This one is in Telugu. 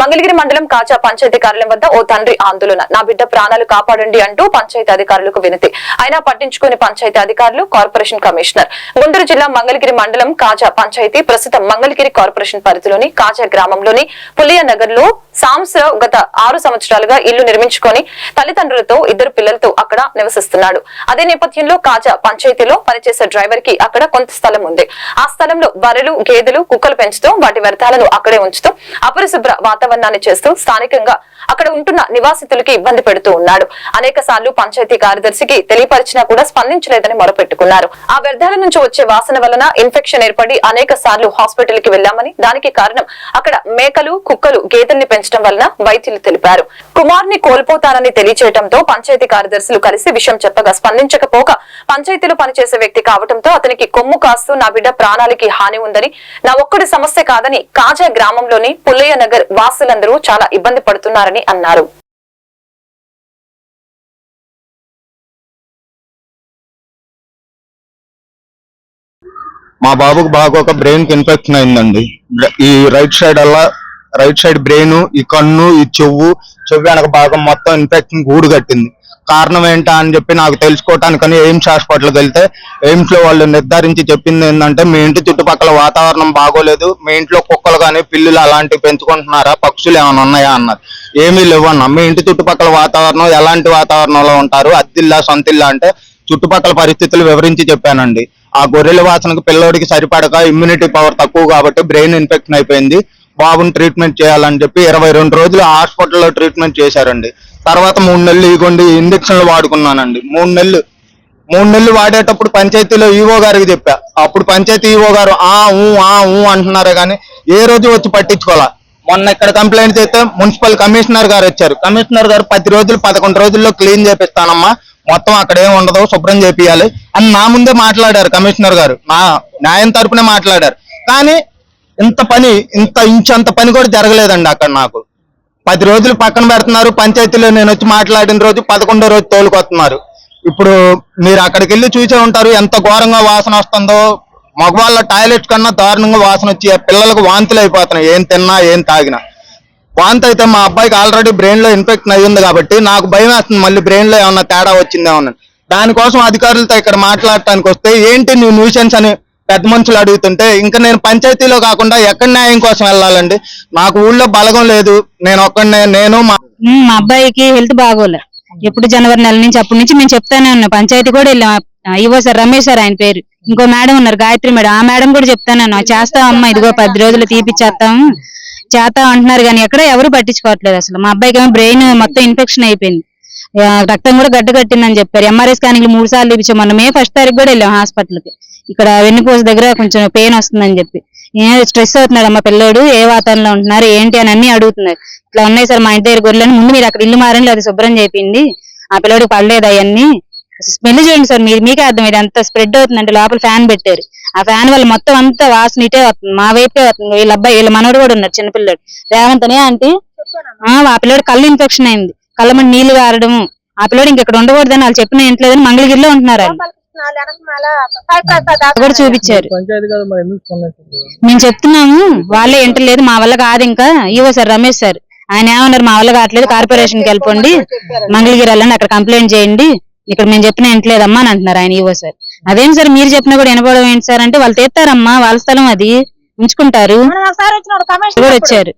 మంగళగిరి మండలం కాచా పంచాయతీ కార్యాలయం వద్ద ఓ తండ్రి ఆందోళన. నా బిడ్డ ప్రాణాలు కాపాడండి అంటూ పంచాయతీ అధికారులకు వినతి. అయినా పట్టించుకుని పంచాయతీ అధికారులు కార్పొరేషన్ కమిషనర్. గుంటూరు జిల్లా మంగళగిరి మండలం కాజా పంచాయతీ ప్రస్తుతం మంగళగిరి కార్పొరేషన్ పరిధిలోని కాజా గ్రామంలోని పులియ నగర్లో సాంస గత ఆరు సంవత్సరాలుగా ఇల్లు నిర్మించుకొని తల్లిదండ్రులతో ఇద్దరు పిల్లలతో అక్కడ నివసిస్తున్నాడు. అదే నేపథ్యంలో కాజా పంచాయతీలో పనిచేసే డ్రైవర్కి అక్కడ కొంత స్థలం ఉంది. ఆ స్థలంలో బర్రెలు గేదెలు కుక్కలు పెంచుతూ వాటి వ్యర్థాలను అక్కడే ఉంచుతూ అపరిశుభ్ర వాతావరణాన్ని చేస్తూ స్థానికంగా అక్కడ ఉంటున్న నివాసితులకి ఇబ్బంది పెడుతూ ఉన్నాడు. అనేక సార్లు పంచాయతీ కార్యదర్శికి తెలియపరిచినా కూడా స్పందించలేదని మొరపెట్టుకున్నారు. ఆ వ్యర్థాల నుంచి వచ్చే వాసన వలన ఇన్ఫెక్షన్ ఏర్పడి అనేక సార్లు హాస్పిటల్కి వెళ్ళామని దానికి కారణం అక్కడ మేకలు కుక్కలు గేదెల్ని పెంచడం వలన వైద్యులు తెలిపారు. కుమార్ని కోల్పోతానని తెలియచేయడంతో పంచాయతీ కార్యదర్శులు కలిసి విషయం చెప్పగా స్పందించకపోగా పంచాయతీలో పనిచేసే వ్యక్తి కావడంతో అతనికి కొమ్ము కాస్తూ నా బిడ్డ ప్రాణాలకి హాని ఉందని నా ఒక్కడి సమస్య కాదని కాజా గ్రామంలోని పుల్లయ్య నగర్ వాస వాసులందరూ చాలా ఇబ్బంది పడుతున్నారని అన్నారు. మా బాబుకు బాగా ఒక బ్రెయిన్ ఇన్ఫెక్షన్ అయిందండి. ఈ రైట్ సైడ్ అలా రైట్ సైడ్ బ్రెయిన్ ఈ కన్ను ఈ చెవు చెవు వెనక భాగం మొత్తం ఇన్ఫెక్షన్ గూడు కట్టింది. కారణం ఏంటా అని చెప్పి నాకు తెలుసుకోవటానికని ఎయిమ్స్ హాస్పిటల్కి వెళ్తే ఎయిమ్స్లో వాళ్ళు నిర్ధారించి చెప్పింది ఏంటంటే మీ ఇంటి చుట్టుపక్కల వాతావరణం బాగోలేదు మీ ఇంట్లో కుక్కలు కానీ పిల్లులు అలాంటివి పెంచుకుంటున్నారా పక్షులు ఏమైనా ఉన్నాయా? అన్నారు. ఏమీ లేవన్నా మీ ఇంటి చుట్టుపక్కల వాతావరణం ఎలాంటి వాతావరణంలో ఉంటారు? అద్దిల్లా సొంతిల్లా అంటే చుట్టుపక్కల పరిస్థితులు వివరించి చెప్పానండి. ఆ గొర్రెల వాసనకు పిల్లోడికి సరిపడక ఇమ్యూనిటీ పవర్ తక్కువ కాబట్టి బ్రెయిన్ ఇన్ఫెక్షన్ అయిపోయింది. బాబుని ట్రీట్మెంట్ చేయాలని చెప్పి ఇరవై రెండు రోజులు హాస్పిటల్లో ట్రీట్మెంట్ చేశారండి. తర్వాత మూడు నెలలు ఇగోండి ఇంజక్షన్లు వాడుకున్నానండి. మూడు నెలలు. మూడు నెలలు వాడేటప్పుడు పంచాయతీలో ఈవో గారికి చెప్పా. అప్పుడు పంచాయతీ ఈవో గారు ఆ ఊ ఆ ఊ అంటున్నారు కానీ ఏ రోజు వచ్చి పట్టించుకోవాలా? మొన్న ఇక్కడ కంప్లైంట్ చేస్తే మున్సిపల్ కమిషనర్ గారు వచ్చారు. కమిషనర్ గారు పది రోజులు పదకొండు రోజుల్లో క్లీన్ చేపిస్తానమ్మా. మొత్తం అక్కడ ఏం ఉండదు శుభ్రం చేపియాలి అని నా ముందే మాట్లాడారు కమిషనర్ గారు. నా న్యాయం తరపునే మాట్లాడారు. కానీ ఇంత పని ఇంత ఇంచు అంత పని కూడా జరగలేదండి అక్కడ నాకు. పది రోజులు పక్కన పెడుతున్నారు పంచాయతీలో నేను వచ్చి మాట్లాడిన రోజు పదకొండో రోజు తోలుకొస్తున్నారు. ఇప్పుడు మీరు అక్కడికి వెళ్ళి చూసే ఉంటారు ఎంత ఘోరంగా వాసన వస్తుందో. మగవాళ్ళ టాయిలెట్ కన్నా దారుణంగా వాసన వచ్చి ఆ పిల్లలకు వాంతులు అయిపోతున్నాయి ఏం తిన్నా ఏం తాగినా. వాంతి అయితే మా అబ్బాయికి ఆల్రెడీ బ్రెయిన్లో ఇన్ఫెక్షన్ అయ్యింది కాబట్టి నాకు భయం వేస్తుంది మళ్ళీ బ్రెయిన్లో ఏమన్నా తేడా వచ్చిందేమన్నా. దానికోసం అధికారులతో ఇక్కడ మాట్లాడటానికి వస్తే ఏంటి నువ్వు న్యూసెన్స్ అని పెద్ద మనుషులు అడుగుతుంటే ఇంకా నేను పంచాయతీలో కాకుండా ఎక్కడ న్యాయం కోసం వెళ్ళాలండి? మాకు ఊళ్ళో బలగం లేదు. నేను ఒక్కడనే నేను మా మా అబ్బాయికి హెల్త్ బాగోలే. ఎప్పుడు జనవరి నెల నుంచి అప్పటి నుంచి మేము చెప్తానే ఉన్నాం. పంచాయతీ కూడా వెళ్ళాం. ఇవో సార్ రమేష్ సార్ ఆయన పేరు. ఇంకో మేడం ఉన్నారు గాయత్రి మేడం. ఆ మేడం కూడా చెప్తానే ఉన్నాం. చేస్తాం అమ్మా? ఇదిగో పది రోజులు తీపిచ్చేస్తాం చేస్తాం అంటున్నారు కానీ ఎక్కడ ఎవరు పట్టించుకోవట్లేదు అసలు. మా అబ్బాయికి ఏమో బ్రెయిన్ మొత్తం ఇన్ఫెక్షన్ అయిపోయింది. రక్తం కూడా గడ్డ కట్టిందని చెప్పారు. ఎంఆర్ఐ స్కానింగ్ మూడు సార్లు ఇప్పించాం మొన్న మే ఫస్ట్ తారీఖు కూడా వెళ్ళాం హాస్పిటల్కి ఇక్కడ వెన్నుపూస దగ్గర కొంచెం పెయిన్ వస్తుందని చెప్పి. ఏ స్ట్రెస్ అవుతున్నాడు అమ్మ పిల్లోడు ఏ వాతావరణంలో ఉంటున్నారు ఏంటి అని అన్ని అడుగుతున్నారు. ఇట్లా ఉన్నాయి సార్ మా ఇంటి దగ్గర గొర్రెలని ముందు మీరు అక్కడ ఇల్లు మారండి అది శుభ్రం చేపింది. ఆ పిల్లోడికి పడలేదు అవన్నీ. స్మెల్ చేయండి సార్ మీరు మీకే అర్థం ఇది అంత స్ప్రెడ్ అవుతుందంటే లోపల ఫ్యాన్ పెట్టారు. ఆ ఫ్యాన్ వల్ల మొత్తం అంతా వాసన ఇటే వస్తుంది మా వైపే వస్తుంది. వీళ్ళ అబ్బాయి వీళ్ళ మనోడు కూడా ఉన్నారు చిన్నపిల్లడు రేవంత్ అనే అంటే ఆ పిల్లోడు కళ్ళు ఇన్ఫెక్షన్ అయింది. కళ్ళ మంది నీళ్ళు గారడం ఆ పిల్లోడు ఇంకెక్కడ ఉండకూడదని వాళ్ళు చెప్పిన ఇంట్లేదని మంగళగిరిలో ఉంటున్నారు కూడా చూపించారు? మేము చెప్తున్నాము వాళ్ళే ఇంటలేదు మా వల్ల కాదు ఇంకా. ఇవో సార్ రమేష్ సార్ ఆయన ఏమన్నారు మా వల్ల కావట్లేదు కార్పొరేషన్కి వెళ్ళిపోండి మంగళగిరి వెళ్ళండి అక్కడ కంప్లైంట్ చేయండి. ఇక్కడ మేము చెప్పిన ఇంటలేదమ్మా అని అంటున్నారు ఆయన ఇవో సార్. అదేం సార్ మీరు చెప్పినా కూడా వినపడడం ఏంటి సార్ అంటే వాళ్ళు తెస్తారమ్మా వాళ్ళ స్థలం అది ఉంచుకుంటారు. కూడా వచ్చారు?